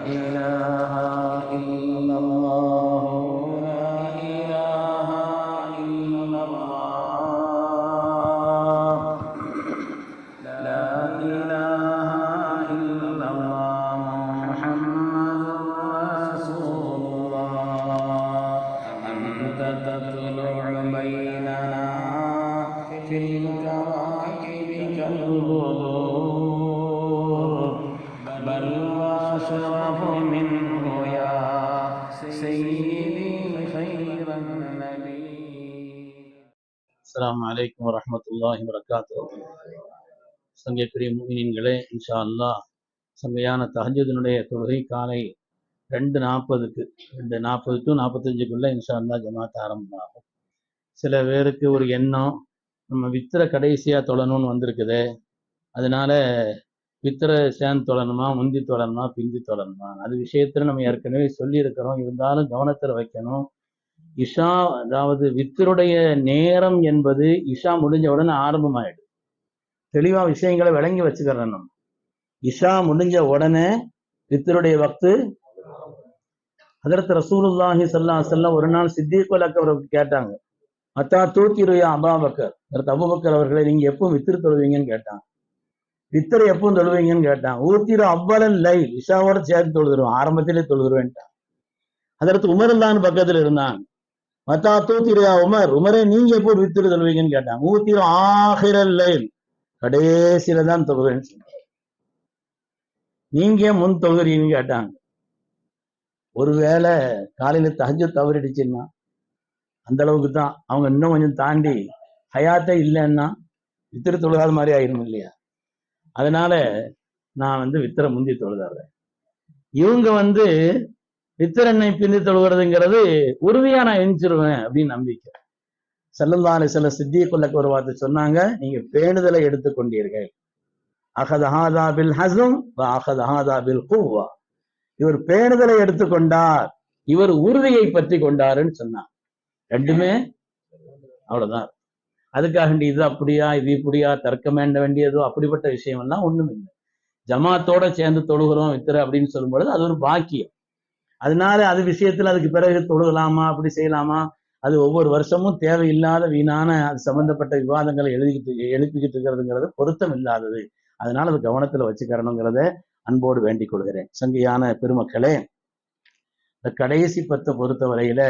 إله إلا الله خير النبي அஸ்ஸலாமு அலைக்கும் வரஹ்மத்துல்லாஹி வரகாத்து சங்கைக்குரிய மூமின்களே இன்ஷா அல்லாஹ் சங்கையான தஹஜுதினுடைய தொழுகை காலை ரெண்டு நாற்பதுக்கு ரெண்டு நாற்பது டு நாற்பத்தஞ்சுக்குள்ள இன்ஷா அல்லாஹ் ஜமாத் ஆரம்பமாகும் சில பேருக்கு ஒரு எண்ணம் நம்ம வித்திர கடைசியாக தொழணும்னு வந்திருக்குதே அதனால வித்திர சேர்ந்து தொழணுமா முந்தி தொழணுமா பிந்தி தொழணுமா அது விஷயத்துல நம்ம ஏற்கனவே சொல்லியிருக்கிறோம். இருந்தாலும் கவனத்தில் வைக்கணும். இஷா அதாவது வித்தருடைய நேரம் என்பது இஷா முடிஞ்ச உடனே ஆரம்பமாயிடும். தெளிவா விஷயங்களை விளங்கி வச்சுக்கிறோம் நம்ம. இஷா முடிஞ்ச உடனே வித்தருடைய வக்து அதற்கு ரசூலுல்லாஹி சல்லா செல்லம் ஒரு நாள் சித்திகுல் அக்பருக்கு கேட்டாங்க. மத்தா தூக்கிருயா அபாபக்கர் அதற்கு அபுபக்கர் அவர்களை நீங்க எப்போ வித்திரு தொழுவீங்கன்னு கேட்டாங்க. வித்தரை எப்போ தொழுவீங்கன்னு கேட்டான். ஊத்திரு அவ்வளன் லை இஷாவோட சேர்த்து தொழுதுருவோம் ஆரம்பத்திலே தொழுதுருவேன்ட்டான். அதற்கு உமருல்லான்னு பக்கத்துல இருந்தாங்க மத்தா தூத்திரியா உமர். உமரே நீங்க எப்போ வித்திர தொழுவீங்கன்னு கேட்டாங்க ஊத்திரம் ஆகிரல் லைல். கடைசியில தான் தொழுவேன்னு சொன்னாங்க நீங்க ஏன் முன் தொழுகிறீங்கன்னு கேட்டாங்க. ஒருவேளை காலையில தஹஜு தவறிடுச்சுன்னா அந்த அளவுக்கு தான் அவங்க இன்னும் கொஞ்சம் தாண்டி ஹயாத்தே இல்லைன்னா வித்திர தொழுகாத மாதிரி ஆயிரும் இல்லையா? அதனால நான் வந்து வித்திர முந்தி தொழுதாடுறேன் இவங்க வந்து வித்திரனை பிந்தி தொழுகிறதுங்கிறது உறுதியா நான் எஞ்சிருவேன் அப்படின்னு நம்பிக்கை. செல்லந்தாலே சில சித்திய கொள்ளக்கு ஒரு வார்த்தை சொன்னாங்க நீங்க பேணுதலை எடுத்துக்கொண்டீர்கள் அகதஹாதா பில் ஹசும் அகதஹாதா பில் குவா இவர் பேணுதலை எடுத்துக்கொண்டார் இவர் உறுதியை பற்றி கொண்டாருன்னு சொன்னார். ரெண்டுமே அவ்வளவுதான். அதுக்காக இது அப்படியா இது இப்படியா தர்க்கம் வேண்ட வேண்டியதோ அப்படிப்பட்ட விஷயம் எல்லாம் ஒண்ணும் இல்லை ஜமாத்தோட சேர்ந்து தொழுகிறோம் வித்திர அப்படின்னு சொல்லும்பொழுது அது ஒரு பாக்கியம். அதனால அது விஷயத்துல அதுக்கு பிறகு தொழுகலாமா அப்படி செய்யலாமா? அது ஒவ்வொரு வருஷமும் தேவையில்லாத வீணான அது சம்பந்தப்பட்ட விவாதங்களை எழுதிக்கிட்டு எழுப்பிக்கிட்டு இருக்கிறதுங்கிறது பொருத்தம் இல்லாதது. அதனால அது கவனத்துல வச்சுக்கிறணுங்கிறத அன்போடு வேண்டிக் கொள்கிறேன். சங்கியான பெருமக்களே இந்த கடைசி பத்தை பொறுத்த வரையில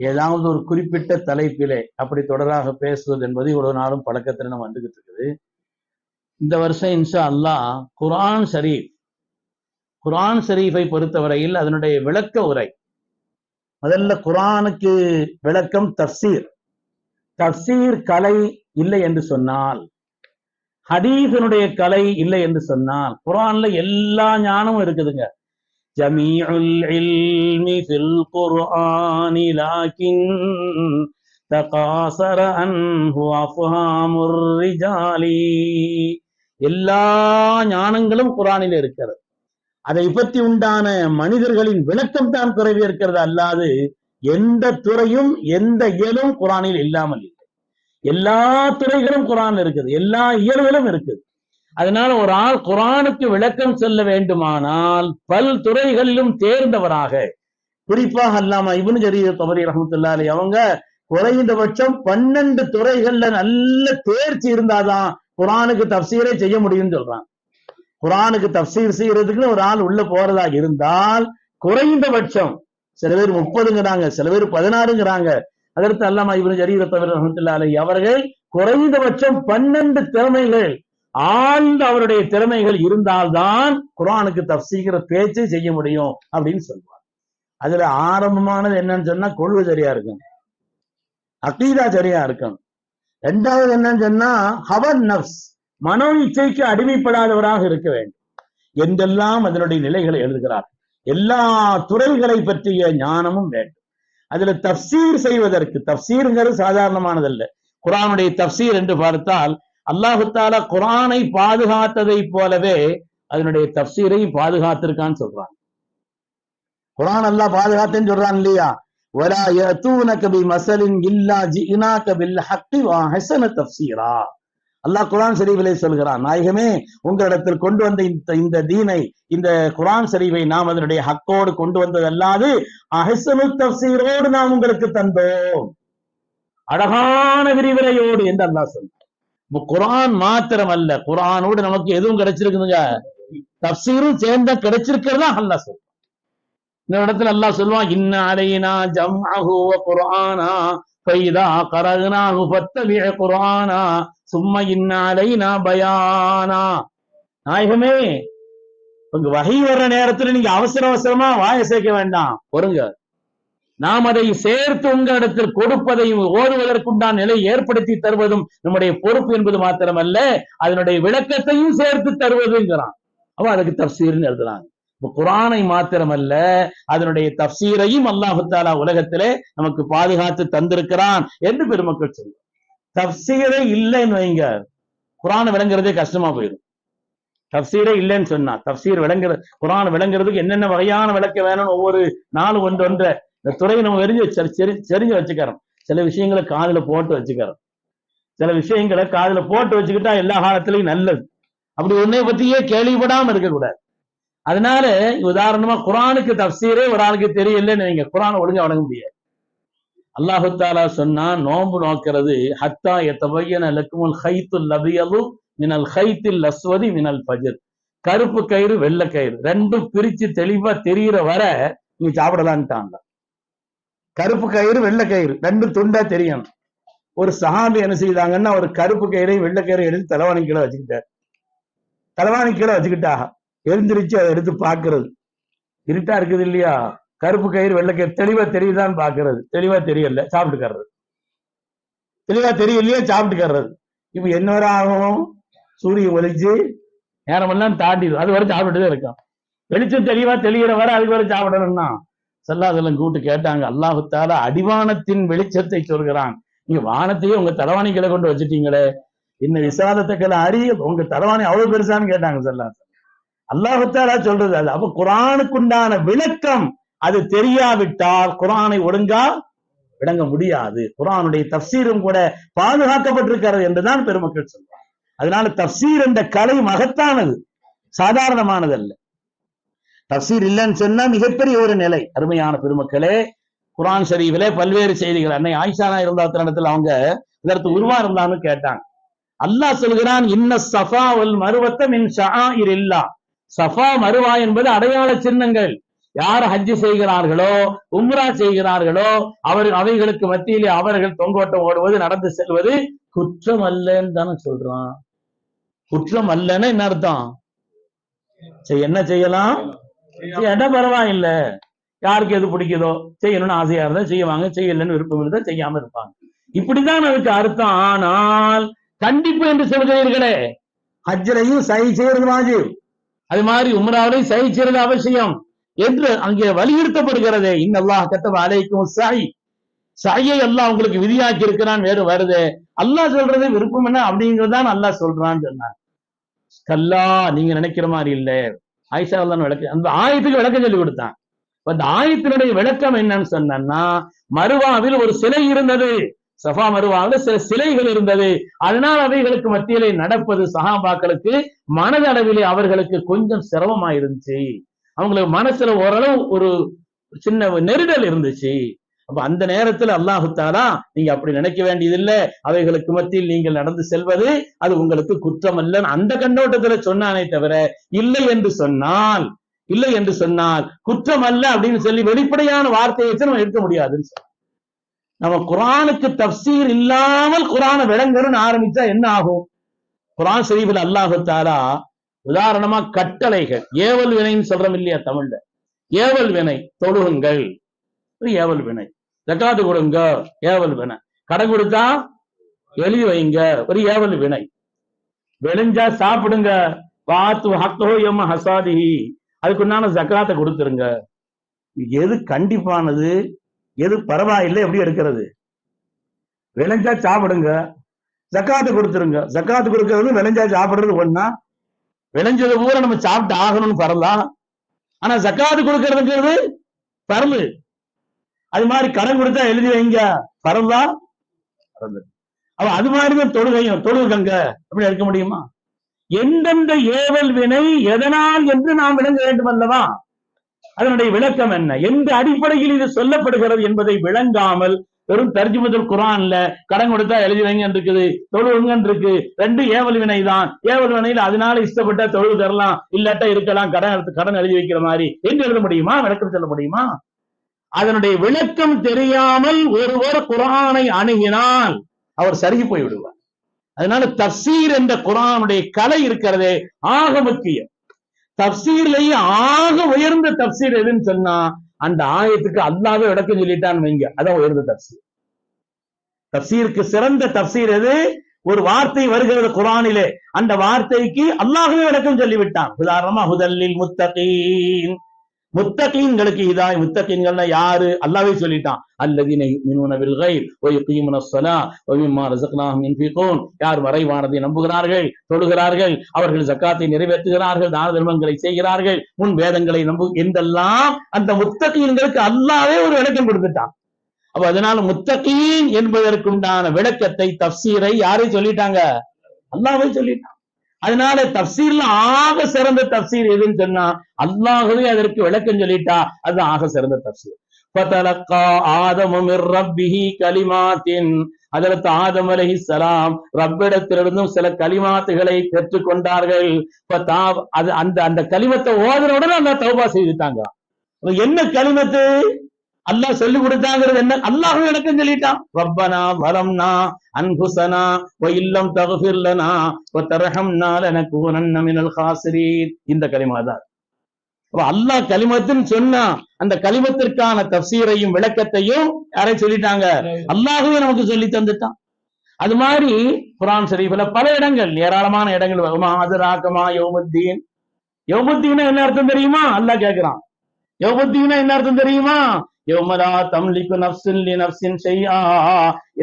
ஏதாவது ஒரு குறிப்பிட்ட தலைப்பிலே அப்படி தொடராக பேசுவது என்பது இவ்வளவு நாளும் பழக்கத்துல நம்ம வந்துகிட்டு இருக்குது. இந்த வருஷம் இன்ஷா அல்லாஹ் குரான் ஷரீஃப் குரான் ஷரீஃபை பொறுத்தவரையில் அதனுடைய விளக்க உரை. முதல்ல குரானுக்கு விளக்கம் தப்சீர் தப்சீர் கலை இல்லை என்று சொன்னால் ஹதீஸனுடைய கலை இல்லை என்று சொன்னால் குரான்ல எல்லா ஞானமும் இருக்குதுங்க. جميع العلم في القرآن لكن தகாசர அன்ஹு அஃப்ஹாமுர் ரிஜாலி எல்லா ஞானங்களும் குரானில் இருக்கிறது அதை பற்றி உண்டான மனிதர்களின் விளக்கம் தான் குறைவு இருக்கிறது அல்லாது எந்த துறையும் எந்த இயலும் குரானில் இல்லாமல் இல்லை எல்லா துறைகளும் குரான் இருக்குது எல்லா இயல்களும் இருக்குது அதனால ஒரு ஆள் குரானுக்கு விளக்கம் சொல்ல வேண்டுமானால் பல் துறைகளிலும் தேர்ந்தவராக. குறிப்பாக அல்லாம இவனு ஜரீர் தவறி ரஹமத்துல்லாலி அவங்க குறைந்தபட்சம் பன்னெண்டு துறைகள்ல நல்ல தேர்ச்சி இருந்தாதான் குரானுக்கு தப்சீரே செய்ய முடியும்னு சொல்றான். குரானுக்கு தப்சீர் செய்யறதுக்குன்னு ஒரு ஆள் உள்ள போறதா இருந்தால் குறைந்தபட்சம் சில பேர் முப்பதுங்கிறாங்க சில பேர் பதினாறுங்கிறாங்க. அதற்கு அல்லாம இவரு ஜரீர தவிர ரஹமத்துல்லாலை அவர்கள் குறைந்தபட்சம் பன்னெண்டு திறமைகள் ஆழ்ந்த அவருடைய திறமைகள் இருந்தால்தான் குரானுக்கு தப்சீகிற பேச்சை செய்ய முடியும் அப்படின்னு சொல்லுவார் அதுல ஆரம்பமானது என்னன்னு சொன்னா கொள்வு சரியா இருக்கும் அக்கீதா சரியா இருக்கும் ரெண்டாவது என்னன்னு சொன்னா ஹவர் நப்ஸ் மனோ இச்சைக்கு அடிமைப்படாதவராக இருக்க வேண்டும். என்றெல்லாம் அதனுடைய நிலைகளை எழுதுகிறார். எல்லா துறைகளை பற்றிய ஞானமும் வேண்டும். அதுல தப்சீர் செய்வதற்கு தப்சீருங்கிறது சாதாரணமானதல்ல. குரானுடைய தப்சீர் என்று பார்த்தால் அல்லாஹுத்தால குரானை பாதுகாத்ததை போலவே அதனுடைய தப்சீரையும் பாதுகாத்திருக்கான்னு சொல்றான் குரான் அல்லா பாதுகாத்தேன்னு சொல்றான் இல்லையா? வரா யதூனக பி மசலின் இல்லா ஜினாக பில் ஹக்கி ஹசன தப்சீரா. அல்லாஹ் குரான் ஷரீஃபிலே சொல்கிறான் நாயகமே உங்களிடத்தில் கொண்டு வந்த இந்த இந்த தீனை இந்த குரான் ஷரீஃபை நாம் அதனுடைய ஹக்கோடு கொண்டு வந்தது அல்லாது அஹசனு தப்சீரோடு நாம் உங்களுக்கு தந்தோம். அழகான விரிவுரையோடு என்று அல்லாஹ் சொன்னார் குரான் மாத்திரம் அல்ல குரானோடு நமக்கு எதுவும் கிடைச்சிருக்குதுங்க? தப்சீரும் சேர்ந்த கிடைச்சிருக்கிறதா அல்லா சொல் இந்த இடத்துல அல்லா சொல்லுவான் இன்ன அலைனா ஜம்அஹு குரானா பைதா கரகுனா கரனாஹு ஃபத்தபி குர்ஆனா இன்ன அலைனா பயானா. நாயகமே உங்க வகை வர்ற நேரத்துல நீங்க அவசர அவசரமா வாய சேர்க்க வேண்டாம். பொறுங்க. நாம் அதை சேர்த்து உங்களிடத்தில் கொடுப்பதையும் ஓடுவதற்குண்டான நிலை ஏற்படுத்தி தருவதும் நம்முடைய பொறுப்பு என்பது மாத்திரமல்ல அதனுடைய விளக்கத்தையும் சேர்த்து தருவதுங்கிறான் அவன் அதுக்கு தப்சீர்னு எழுதுறாங்க இப்ப குரானை மாத்திரமல்ல அதனுடைய தப்சீரையும் அல்லாஹுத்தாலா உலகத்திலே நமக்கு பாதுகாத்து தந்திருக்கிறான் என்று பெருமக்கள் சொல்லுவாங்க தப்சீரே இல்லைன்னு வைங்க. குரான் விளங்குறதே கஷ்டமா போயிடும். தப்சீரே இல்லைன்னு சொன்னா தப்சீர் விளங்குறது குரான் விளங்குறதுக்கு என்னென்ன வகையான விளக்க வேணும்னு ஒவ்வொரு நாள் ஒன்று ஒன்றை இந்த துறையை நம்ம எரிஞ்சு செறிஞ்சு வச்சுக்கிறோம். சில விஷயங்களை காதுல போட்டு வச்சுக்கிறோம். சில விஷயங்களை காதுல போட்டு வச்சுக்கிட்டா எல்லா காலத்திலையும் நல்லது. அப்படி உன்னை பத்தியே கேள்விப்படாம இருக்கக்கூடாது. அதனால உதாரணமா குரானுக்கு தப்சீரே ஒரு ஆளுக்கு தெரியலன்னு நீங்க குரானை ஒழுங்கா வழங்க முடியாது. அல்லாஹு தாலா சொன்னா நோன்பு நோக்கிறது ஹத்தா எத்தபையன லக்குமுல் ஹைத்துல் லபியது மினல் ஹைத்தில் லஸ்வதி மினல் பஜர் கருப்பு கயிறு வெள்ளை கயிறு. ரெண்டும் பிரிச்சு தெளிவா தெரியிற வர நீங்க சாப்பிடலான்ட்டாங்க. கருப்பு கயிறு வெள்ளை கயிறு. ரெண்டும் துண்டா தெரியும். ஒரு சஹாபி என்ன செய்தாங்கன்னா ஒரு கருப்பு கயிறையும் வெள்ளை கயிறையும் எடுத்து தலைவாணி கீழே வச்சுக்கிட்டார். தலைவாணி கீழே வச்சுக்கிட்டாக. எழுந்திரிச்சு அதை எடுத்து பாக்குறது இருட்டா இருக்குது இல்லையா? கருப்பு கயிறு வெள்ளை கயிறு. தெளிவா தெரியுதான்னு பாக்குறது தெளிவா தெரியல. சாப்பிட்டுக்கறது. தெளிவா தெரியலையே சாப்பிட்டுக்கறது. இப்ப என்ன வர ஆகும்? சூரியன் ஒலிச்சு நேரமெல்லாம் தாண்டிடும். அது வரை சாப்பிட்டுதான் இருக்கும் வெளிச்சம் தெளிவா தெளிகிற வரை அதுக்கு வரை சாப்பிடணும்னா செல்லாதெல்லாம் கூட்டு கேட்டாங்க. அல்லாஹுத்தால அடிவானத்தின் வெளிச்சத்தை சொல்கிறான். நீங்க வானத்தையே உங்க தலைவாணிகளை கொண்டு வச்சுட்டீங்களே. இன்ன விசாலத்துக்களை அறிய உங்க தலைவாணி அவ்வளவு பெருசான்னு கேட்டாங்க செல்லா. அல்லாஹுத்தாலா சொல்றது அது. அப்ப குரானுக்குண்டான விளக்கம் அது தெரியாவிட்டால் குரானை ஒழுங்கா விளங்க முடியாது. குரானுடைய தப்சீரும் கூட பாதுகாக்கப்பட்டிருக்கிறது என்றுதான் பெருமக்கள் சொல்றாங்க. அதனால தப்சீர் என்ற கலை மகத்தானது. சாதாரணமானது அல்ல தப்சீர் இல்லைன்னு சொன்னா மிகப்பெரிய ஒரு நிலை. அருமையான பெருமக்களே குரான் ஷரீஃபிலே பல்வேறு செய்திகள். அன்னை ஆயிஷானா இருந்தா தருணத்தில் அவங்க இதற்கு உருவா இருந்தான்னு கேட்டாங்க. அல்லாஹ் சொல்கிறான் இன்ன சஃபா வல் மருவத்த மின் ஷா இல்லா. சஃபா மருவா என்பது அடையாள சின்னங்கள். யார் ஹஜ்ஜு செய்கிறார்களோ உம்ரா செய்கிறார்களோ அவர் அவைகளுக்கு மத்தியிலே அவர்கள் தொங்கோட்டம் ஓடுவது நடந்து செல்வது குற்றம் அல்லன்னு தானே சொல்றான். குற்றம் அல்லன்னு என்ன அர்த்தம்? சரி என்ன செய்யலாம்? என்ன பரவாயில்ல. யாருக்கு எது பிடிக்குதோ செய்யணும்னு ஆசையா இருந்தா செய்வாங்க செய்யலன்னு விருப்பம் இருந்தா செய்யாம இருப்பாங்க. இப்படிதான் அதுக்கு அர்த்தம். ஆனால் கண்டிப்பு என்று சொல்கிறீர்களே ஹஜ்ஜரையும் சை செய்யறது வாஜிப் அது மாதிரி உம்ராவிலையும் சை செய்யறது அவசியம் என்று அங்கே வலியுறுத்தப்படுகிறதே. இன்னல்லாஹ் கத்தவ அலைக்கும் சாய் சாயை அல்லாஹ் உங்களுக்கு விதியாக்கி இருக்கிறான் வேறு வருது. அல்லாஹ் சொல்றது விருப்பம் என்ன? அப்படிங்கறதுதான் அல்லாஹ் சொல்றான்னு சொன்னான் கல்லா நீங்க நினைக்கிற மாதிரி இல்ல. ஆயிஷா தான் விளக்க அந்த ஆயத்துக்கு விளக்கம் சொல்லி கொடுத்தான். அந்த ஆயத்தினுடைய விளக்கம் என்னன்னு சொன்னா மருவாவில் ஒரு சிலை இருந்தது. சஃபா மருவாவில் சில சிலைகள் இருந்தது. அதனால் அவைகளுக்கு மத்தியிலே நடப்பது சகாபாக்களுக்கு மனதளவிலே அவர்களுக்கு கொஞ்சம் சிரமமா இருந்துச்சு அவங்களுக்கு மனசுல ஓரளவு ஒரு சின்ன நெருடல் இருந்துச்சு. அப்ப அந்த நேரத்துல அல்லாஹுத்தாலா நீங்க அப்படி நினைக்க வேண்டியதில்லை. அவைகளுக்கு மத்தியில் நீங்கள் நடந்து செல்வது அது உங்களுக்கு குற்றம் அல்லன்னு அந்த கண்ணோட்டத்துல சொன்னானே தவிர இல்லை என்று சொன்னால் இல்லை என்று சொன்னால் குற்றம் அல்ல அப்படின்னு சொல்லி வெளிப்படையான வார்த்தையை வச்சு நம்ம எடுக்க முடியாதுன்னு சொல்றோம். நம்ம குரானுக்கு தப்சீர் இல்லாமல் குரானை விளங்கணும்னு ஆரம்பிச்சா என்ன ஆகும்? குரான் ஷரீஃபில் அல்லாஹுத்தாலா உதாரணமா கட்டளைகள் ஏவல் வினைன்னு சொல்றோம் இல்லையா தமிழ்ல? ஏவல் வினை தொழுகுங்கள். ஏவல் வினை. ஜக்காத்து கொடுங்க ஏவல் வினை. கடன் கொடுத்தா எழுதி வைங்க ஒரு ஏவல் வினை. விளைஞ்சா சாப்பிடுங்க. வாத்து ஹக்கோ எம்ம ஹசாதிஹி. அதுக்குண்டான ஜக்காத்தை கொடுத்துருங்க. எது கண்டிப்பானது எது பரவாயில்லை எப்படி எடுக்கிறது? விளைஞ்சா சாப்பிடுங்க. ஜக்காத்து கொடுத்துருங்க. ஜக்காத்து கொடுக்கறது விளைஞ்சா சாப்பிடுறது ஒண்ணா? விளைஞ்சது பூரா நம்ம சாப்பிட்டு ஆகணும்னு பரலாம் ஆனா ஜக்காத்து கொடுக்கறதுங்கிறது பரலு அது மாதிரி கடன் கொடுத்தா எழுதி வைங்க. பரந்தா பரந்து அவ அது மாதிரிதான் தொழுகையும். தொழுகங்க அப்படி இருக்க முடியுமா? எந்தெந்த ஏவல் வினை எதனால் என்று நாம் விளங்க வேண்டும் அல்லவா? அதனுடைய விளக்கம் என்ன? எந்த அடிப்படையில் இது சொல்லப்படுகிறது என்பதை விளங்காமல் வெறும் தர்ஜுமதுல் குரான்ல கடன் கொடுத்தா எழுதி வைங்க இருக்குது தொழுவுங்க இருக்கு ரெண்டு ஏவல் வினை தான். ஏவல் வினையில் அதனால இஷ்டப்பட்டா தொழில் தரலாம் இல்லாட்டா இருக்கலாம் கடன் எடுத்து கடன் எழுதி வைக்கிற மாதிரி. என்று எழுத முடியுமா? விளக்கம் சொல்ல முடியுமா? அதனுடைய விளக்கம் தெரியாமல் ஒருவர் குரானை அணுகினால் அவர் சருகி போய் விடுவார் அதனால தப்சீர் என்ற குரானுடைய கலை இருக்கிறதே ஆக முக்கியம். தப்சீர்லயே ஆக உயர்ந்த தப்சீர் எதுன்னு சொன்னா அந்த ஆயத்துக்கு அல்லாவே விளக்கம் சொல்லிட்டான்னு வைங்க அதான் உயர்ந்த தப்சீர். தப்சீருக்கு சிறந்த தப்சீர் எது? ஒரு வார்த்தை வருகிறது குரானிலே அந்த வார்த்தைக்கு அல்லாஹவே விளக்கம் சொல்லிவிட்டான். உதாரணமா முதலில் முத்தகீன். முத்தகீன்களுக்கு இதாய் முத்தகீன்கள்னா யாரு? அல்லாவே சொல்லிட்டான். அல்லதீனை யுமினூன பில் ஒய் வ யுகீமுன ஸலா வ மிம்மா யார் மறைவானதை நம்புகிறார்கள்? தொழுகிறார்கள்? அவர்கள் சக்காத்தை நிறைவேற்றுகிறார்கள் தான தர்மங்களை செய்கிறார்கள். முன் வேதங்களை நம்பு என்றெல்லாம் அந்த முத்தகீன்களுக்கு அல்லாவே ஒரு விளக்கம் கொடுத்துட்டான். அப்ப அதனால முத்தகீன் என்பதற்குண்டான விளக்கத்தை தப்சீரை யாரை சொல்லிட்டாங்க? அல்லாவே சொல்லிட்டான். அதனால தப்சீர்ல ஆக சிறந்த தப்சீர் எதுன்னு சொன்னா அல்லாஹவே அதற்கு விளக்கம் சொல்லிட்டா அது ஆக சிறந்த தப்சீர். ஃபதலக்கா ரப்பிஹி கலிமாத்தின். அதற்கு ஆதம் சலாம் ரப்பிடத்திலிருந்தும் சில கலிமாத்துகளை பெற்றுக்கொண்டார்கள். இப்ப தா- அது அந்த அந்த கலிமத்தை ஓதனுடன் அந்த தௌபா செய்துட்டாங்க. என்ன கலிமத்து? அல்லாஹ் சொல்லி கொடுத்தாங்கிறது என்ன? அல்லாஹ் விளக்கம் சொல்லிட்டான் ரப்பனா வரம்னா அன்புசனா ஓ இல்லம் தகுஃபிர் ஓ வ எனக்கு லனகூனன்ன மினல் இந்த கலிமா தான். அல்லாஹ் கலிமத்துன்னு சொன்னா அந்த கலிமத்திற்கான தப்சீரையும் விளக்கத்தையும் யாரை சொல்லிட்டாங்க. அல்லாஹுவே நமக்கு சொல்லி தந்துட்டான். அது மாதிரி குரான் ஷரீஃபில் பல இடங்கள் ஏராளமான இடங்கள். வருமா அது ராக்கமா யோமுத்தீன். யோமுத்தீனா என்ன அர்த்தம் தெரியுமா? அல்லாஹ் கேட்கிறான் யோமுத்தீனா என்ன அர்த்தம் தெரியுமா? யோமரா தம்லிக்கு நப்சின் லி நப்சின் செய்யா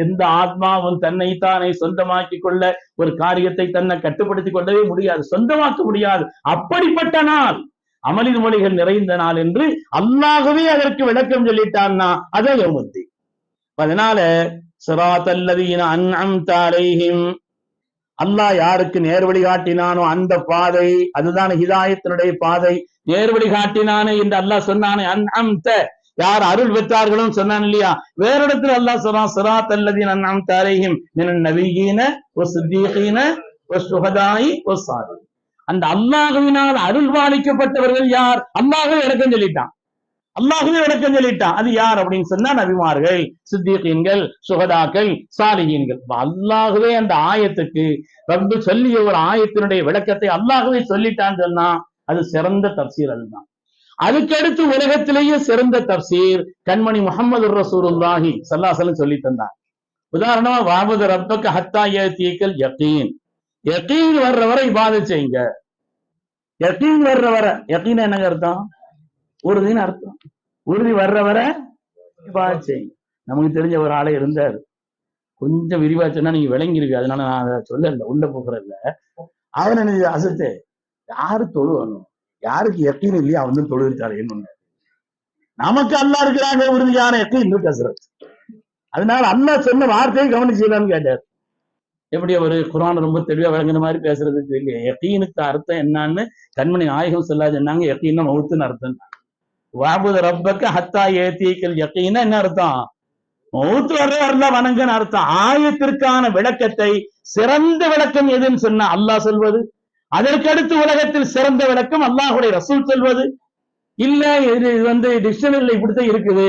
எந்த ஆத்மாவும் தன்னை தானே சொந்தமாக்கி கொள்ள ஒரு காரியத்தை தன்னை கட்டுப்படுத்திக் கொள்ளவே முடியாது சொந்தமாக்க முடியாது. அப்படிப்பட்ட நாள் அமலின் மொழிகள் நிறைந்த நாள் என்று அல்லாகவே அதற்கு விளக்கம் சொல்லிட்டான்னா அதே யௌமுத்தி அதனால சிராத்தல்லதீன அன்அம்த அலைஹிம். அல்லாஹ் யாருக்கு நேர்வழி காட்டினானோ அந்த பாதை அதுதான் ஹிதாயத்தினுடைய பாதை. நேர்வழி காட்டினானே என்று அல்லாஹ் சொன்னானே அன்அம்த. யார் அருள் பெற்றார்களும் சொன்னான் இல்லையா? வேற இடத்துல அல்லாஹ் சொல்றான் சிரா தல்லதி அன்அம்த அலைஹிம் நவீன ஒரு சித்தீகீன ஒரு சுகதாயி ஒரு சாரி அந்த அல்லாஹுவினால் அருள் பாலிக்கப்பட்டவர்கள் யார்? அல்லாஹுவே இடக்கம் சொல்லிட்டான். அல்லாஹுவே இடக்கம் சொல்லிட்டான். அது யார் அப்படின்னு சொன்னா நபிமார்கள் சித்திகீன்கள் சுகதாக்கள் சாலிகீன்கள் அப்ப அந்த ஆயத்துக்கு ரப்பு சொல்லிய ஒரு ஆயத்தினுடைய விளக்கத்தை அல்லாஹ்வே சொல்லிட்டான்னு சொன்னா அது சிறந்த தப்சீர் அதுதான். அதுக்கடுத்து உலகத்திலேயே சிறந்த தப்சீர் கண்மணி முகமது ரசூருல்லாஹி சல்லாசலம் சொல்லி தந்தார் உதாரணமா வாபது ரப்பக்கு ஹத்தா ஏத்தீக்கல் யக்கீன் யக்கீன் வர்ற வரை செய்யுங்க. யக்கீன் வர்ற வர யகீன் என்னங்க அர்த்தம்? உறுதின்னு அர்த்தம். உறுதி வர்ற வரை செய்யுங்க. நமக்கு தெரிஞ்ச ஒரு ஆளே இருந்தார். கொஞ்சம் விரிவா சொன்னா நீங்க விளங்கிருக்கு அதனால நான் அதை சொல்லல உள்ள போகிறல்ல அவன் என்ன அசத்து. யாரு தொழுவணும்? யாருக்கு எத்தீன் இல்லையா அவன் வந்து தொழுவிச்சாரு நமக்கு அல்லா இருக்கிறாங்க உறுதியான யக்கீன் இன்னும் பேசுறது அதனால அண்ணா சொன்ன வார்த்தையை கவனிச்சீங்களான்னு கேட்டார். எப்படி ஒரு குரான் ரொம்ப தெளிவா விளங்குற மாதிரி பேசுறதுக்கு இல்லையா எத்தீனுக்கு அர்த்தம் என்னன்னு கண்மணி நாயகம் சொல்லாது என்னங்க யக்கீன்னா மவுத்துன்னு அர்த்தம். வாபுத ரப்பக்க ஹத்தா ஏத்திக்கல் யக்கீன்னா என்ன அர்த்தம்? மௌத்து வர்ற வரல வணங்கன்னு அர்த்தம். ஆயத்திற்கான விளக்கத்தை சிறந்த விளக்கம் எதுன்னு சொன்னா அல்லாஹ் சொல்வது? அதற்கடுத்து உலகத்தில் சிறந்த விளக்கம் அல்லாஹுடைய ரசூல் சொல்வது இல்ல இது வந்து டிக்ஷனரியில இப்படித்தான் இருக்குது.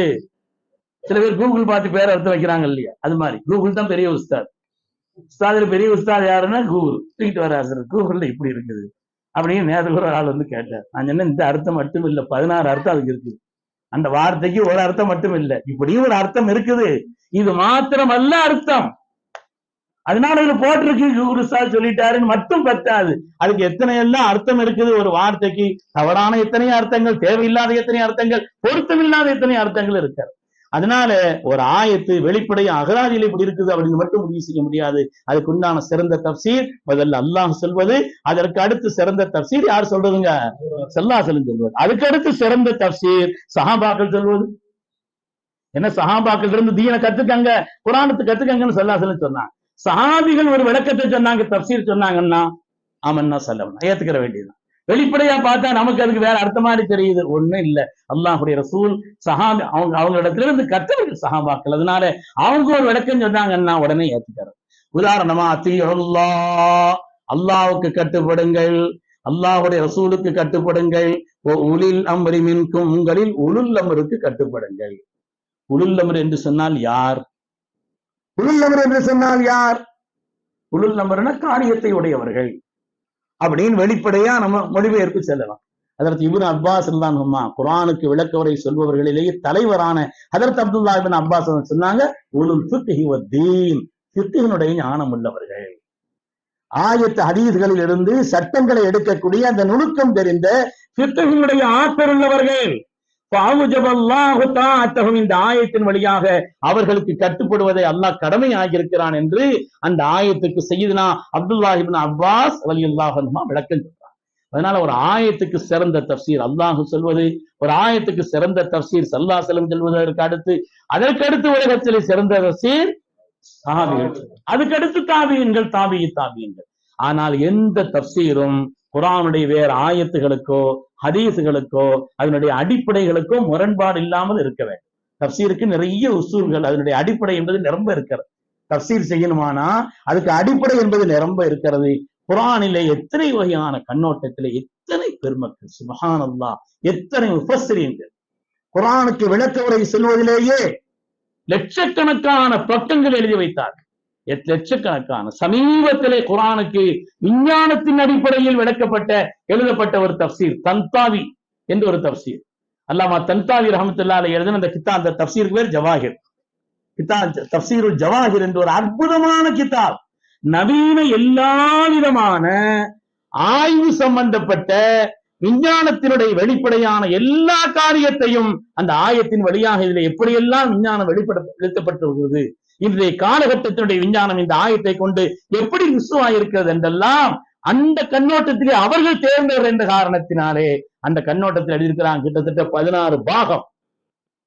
சில பேர் கூகுள் பார்த்து பேர் அர்த்தம் வைக்கிறாங்க இல்லையா? அது மாதிரி. கூகுள் தான் பெரிய உஸ்தாத். உஸ்தாதில் பெரிய உஸ்தாத் யாருன்னா கூகுள் தூக்கிட்டு வர கூகுள்ல இப்படி இருக்குது. அப்படின்னு நேரத்தில் ஒரு ஆள் வந்து கேட்டார். நான் சொன்னேன் இந்த அர்த்தம் மட்டும் இல்ல. பதினாறு அர்த்தம் அதுக்கு இருக்குது அந்த வார்த்தைக்கு ஒரு அர்த்தம் மட்டும் இல்ல. இப்படியும் ஒரு அர்த்தம் இருக்குது. இது மாத்திரமல்ல அர்த்தம். அதனால இது போட்டிருக்கு குருசா சொல்லிட்டாருன்னு மட்டும் பத்தாது. அதுக்கு எத்தனை எல்லாம் அர்த்தம் இருக்குது? ஒரு வார்த்தைக்கு தவறான எத்தனை அர்த்தங்கள் தேவையில்லாத எத்தனை அர்த்தங்கள் பொருத்தமில்லாத எத்தனை அர்த்தங்கள் இருக்காது அதனால ஒரு ஆயத்து வெளிப்படைய அகராதியில் இப்படி இருக்குது அப்படின்னு மட்டும் முடிவு செய்ய முடியாது. அதுக்கு உண்டான சிறந்த தப்சீர் முதல்ல அல்லாஹ் சொல்வது அதற்கு அடுத்து சிறந்த தப்சீர் யார் சொல்றதுங்க? செல்லாசலம் சொல்வது. அதுக்கு அடுத்து சிறந்த தப்சீர் சஹாபாக்கள் சொல்வது. என்ன சஹாபாக்கள் இருந்து தீன கத்துக்கங்க குரானத்து கத்துக்கங்கன்னு செல்லா செல்லும் சொன்னாங்க. சஹாபிகள் ஒரு விளக்கத்தை சொன்னாங்க தப்சீர் சொன்னாங்கன்னா ஆமன்னா சொல்லணும் ஏத்துக்கிற வேண்டியதுதான். வெளிப்படையா பார்த்தா நமக்கு அதுக்கு வேற அர்த்த மாதிரி தெரியுது. ஒண்ணும் இல்ல. அல்லாஹுடைய ரசூல் சஹாபி அவங்க அவங்க இடத்துல இருந்து கத்தவர்கள் சஹாபாக்கள். அதனால அவங்க ஒரு விளக்கம் சொன்னாங்கன்னா உடனே ஏத்துக்கிறது. உதாரணமா அத்தியுல்லா அல்லாவுக்கு கட்டுப்படுங்கள் அல்லாஹுடைய ரசூலுக்கு கட்டுப்படுங்கள். உளில் உலில் அம்ரி மின்கும் உங்களில் உளுல் அமருக்கு கட்டுப்படுங்கள். உளுல் அமர் என்று சொன்னால் யார்? உளுல் நபர் என்று சொன்னால் யார்? உளுல் அமர்னா காரியத்தை உடையவர்கள். அப்படின்னு வெளிப்படையா நம்ம மொழிபெயர்ப்பு செல்லலாம். அதற்கு இபின் அப்பாஸ் இருந்தாங்கம்மா குரானுக்கு விளக்கவரை சொல்பவர்களிலேயே தலைவரான அதற்கு அப்துல்லா இபின் அப்பாஸ் சொன்னாங்க உளுல் தீன். வத்தீன் ஞானம் உள்ளவர்கள். ஆயத்து ஹதீஸ்களில் இருந்து சட்டங்களை எடுக்கக்கூடிய அந்த நுணுக்கம் தெரிந்த சித்தகனுடைய ஆற்றல் உள்ளவர்கள். இந்த ஆயத்தின் வழியாக அவர்களுக்கு கட்டுப்படுவதை அல்லாஹ் கடமை ஆகியிருக்கிறான் என்று அந்த ஆயத்துக்கு செய்யுதுனா அப்துல்லாஹ் அப்பாஸ் ரலியல்லாஹு அன்ஹுமா விளக்கம் சொல்றான் அதனால ஒரு ஆயத்துக்கு சிறந்த தப்சீர் அல்லாஹு சொல்வது ஒரு ஆயத்துக்கு சிறந்த தப்சீர் சல்லா செல்லம் சொல்வதற்கு அடுத்து அதற்கு அடுத்து உலகத்திலே சிறந்த தப்சீர் சாபிகள் அதுக்கடுத்து தாவியங்கள் தாபியன்கள் தாபிய தாபியன்கள். ஆனால் எந்த தப்சீரும் குரானுடைய வேறு ஆயத்துகளுக்கோ ஹதீஸுகளுக்கோ அதனுடைய அடிப்படைகளுக்கோ முரண்பாடு இல்லாமல் இருக்க வேண்டும். தப்சீருக்கு நிறைய உசூல்கள் அதனுடைய அடிப்படை என்பது நிரம்ப இருக்கிறது. தப்சீர் செய்யணுமானா அதுக்கு அடிப்படை என்பது நிரம்ப இருக்கிறது. குரானிலே எத்தனை வகையான கண்ணோட்டத்திலே எத்தனை பெருமக்கள் சுபஹானல்லா எத்தனை உபசிரியங்கள் குரானுக்கு விளக்க உரை செல்வதிலேயே லட்சக்கணக்கான பக்கங்கள் எழுதி வைத்தார்கள். லட்சக்கணக்கான சமீபத்திலே குரானுக்கு விஞ்ஞானத்தின் அடிப்படையில் விளக்கப்பட்ட எழுதப்பட்ட ஒரு தப்சீர் தன்தாவி என்று ஒரு தப்சீர். அல்லாமா தன்தாவி ரஹமத்துல்லால எழுதின அந்த கித்தா அந்த தப்சீருக்கு பேர் ஜவாஹிர். கித்தா தப்சீருல் ஜவாஹிர் என்று ஒரு அற்புதமான கிதாப் நவீன எல்லா விதமான ஆய்வு சம்பந்தப்பட்ட விஞ்ஞானத்தினுடைய வெளிப்படையான எல்லா காரியத்தையும் அந்த ஆயத்தின் வழியாக இதில் எப்படியெல்லாம் விஞ்ஞானம் வெளிப்பட எழுத்தப்பட்டு வருகிறது? இன்றைய காலகட்டத்தினுடைய விஞ்ஞானம் இந்த ஆயத்தை கொண்டு எப்படி இருக்கிறது என்றெல்லாம் அந்த கண்ணோட்டத்திலே அவர்கள் தேர்ந்தவர் என்ற காரணத்தினாலே அந்த கண்ணோட்டத்தில் எழுதியிருக்கிறாங்க கிட்டத்தட்ட பதினாறு பாகம்.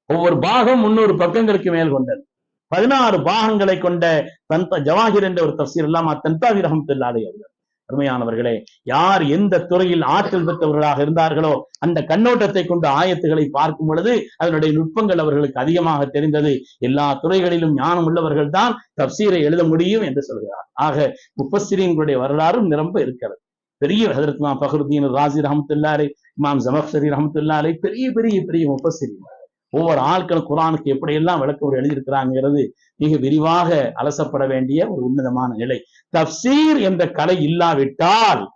ஒவ்வொரு பாகம் முன்னூறு பக்கங்களுக்கு மேல் கொண்டது. பதினாறு பாகங்களை கொண்ட தந்த ஜவாஹிர் என்ற ஒரு தப்சீர் எல்லாம் தன்தாவிரகம் ரஹமத்துல்லாலே அவர்கள். அருமையானவர்களே யார் எந்த துறையில் ஆற்றல் பெற்றவர்களாக இருந்தார்களோ அந்த கண்ணோட்டத்தை கொண்டு ஆயத்துகளை பார்க்கும் பொழுது அதனுடைய நுட்பங்கள் அவர்களுக்கு அதிகமாக தெரிந்தது. எல்லா துறைகளிலும் ஞானம் உள்ளவர்கள் தான் தப்சீரை எழுத முடியும் என்று சொல்கிறார். ஆக முப்பசிரியங்களுடைய வரலாறும் நிரம்ப இருக்கிறது. பெரிய ஹதரத் இமாம் ஃபஹருத்தீன் ராசி ரஹமத்துல்லாரை இமாம் ஜமக்சரி ரஹமத்துல்லாரை பெரிய பெரிய பெரிய முப்பசிரியர் ஒவ்வொரு ஆட்கள் குரானுக்கு எப்படியெல்லாம் விளக்கம் எழுதியிருக்கிறாங்கிறது மிக விரிவாக அலசப்பட வேண்டிய ஒரு உன்னதமான நிலை. தப்சீர் என்ற கலை இல்லாவிட்டால்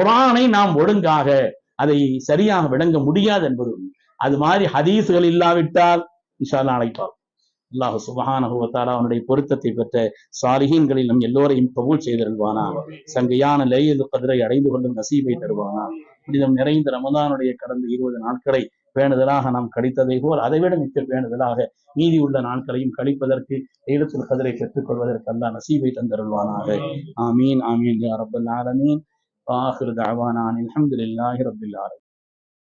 குரானை நாம் ஒழுங்காக அதை சரியாக விளங்க முடியாது என்பது அது மாதிரி ஹதீஸ்கள் இல்லாவிட்டால் இன்ஷா அழைப்பார் அல்லாஹ் சுபஹானஹுவத்தாலா அவனுடைய பொருத்தத்தை பெற்ற சாலிஹீன்களில் நம் எல்லோரையும் கபூல் செய்திருவானா. சங்கையான லேயது கதிரை அடைந்து கொள்ளும் நசீபை தருவானா. புனிதம் நிறைந்த ரமதானுடைய கடந்த இருபது நாட்களை பேணுதலாக நாம் கழித்ததை போல் அதைவிட மிக்க பேணுதலாக மீதி உள்ள நாட்களையும் கழிப்பதற்கு ஈழத்தில் கதிரை பெற்றுக் அல்லா நசீபை தந்தருள்வானாக. ஆமீன். ஆமீன் யா ரப்பல் ஆலமீன். ஆஹிர் ஹம்துலில்லாஹி ரப்பில் ஆலமீன்.